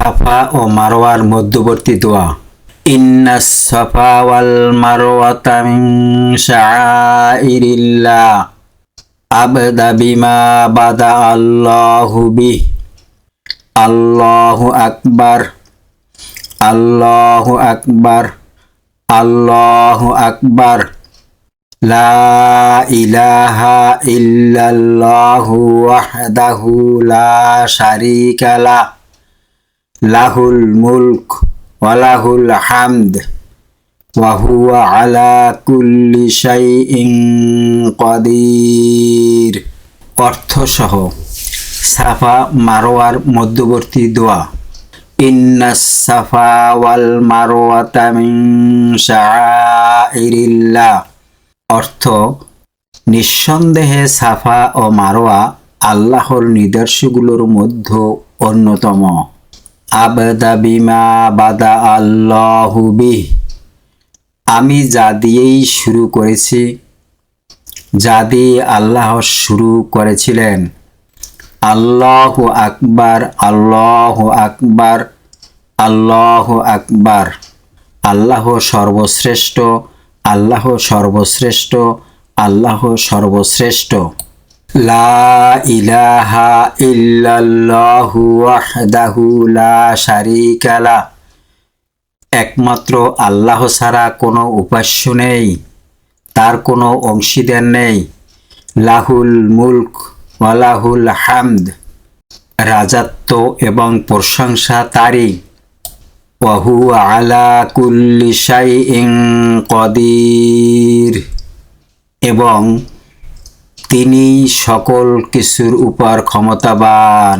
সাফা ও মারোয়ার মধ্যবর্তী দোয়া। ইন্না সাফা ওয়াল মারওয়াতা মিন শাআইরিল্লাহ। আবদা বিমা বাদা আল্লাহু বি আল্লাহু আকবার। আল্লাহু আকবার। আল্লাহু আকবার। লা ইলাহা ইল্লাল্লাহু ওয়াহদাহু লা শারীকা লা লাহুল মুলক ওয়ালাহুল হামদ হুয়া আলা কুল্লি শাইইন কাদির। অর্থসহ সাফা মারোয়ার মধ্যবর্তী দোয়া। ইন্না সাফা ওয়াল মারওয়াতা মিন শাআইরিল্লাহ। অর্থ, নিঃসন্দেহে সাফা ও মারোয়া আল্লাহর নিদর্শগুলোর মধ্যে অন্যতম। আবদা বিমা বাদা আল্লাহু আমি যা দিয়েই শুরু করেছি, যা দিয়ে আল্লাহ শুরু করেছিলেন। আল্লাহ আকবার আল্লাহ আকবার আল্লাহ আকবার। আল্লাহ সর্বশ্রেষ্ঠ আল্লাহ সর্বশ্রেষ্ঠ আল্লাহ সর্বশ্রেষ্ঠ। লা ইলাহা ইল্লাল্লাহু ওয়াহদাহু লা শারীকা লা। একমাত্র আল্লাহ ছাড়া কোনো উপাস্য নেই, তার কোনো অংশীদার নেই। লাহুল মুলক ওয়ালাহুল হামদ, রাজাত্ব এবং প্রশংসা তারই। ওয়াহু আলা কুল্লি শাইইন কদির। এবং তিনি সকল কিছুর উপর ক্ষমতাবান।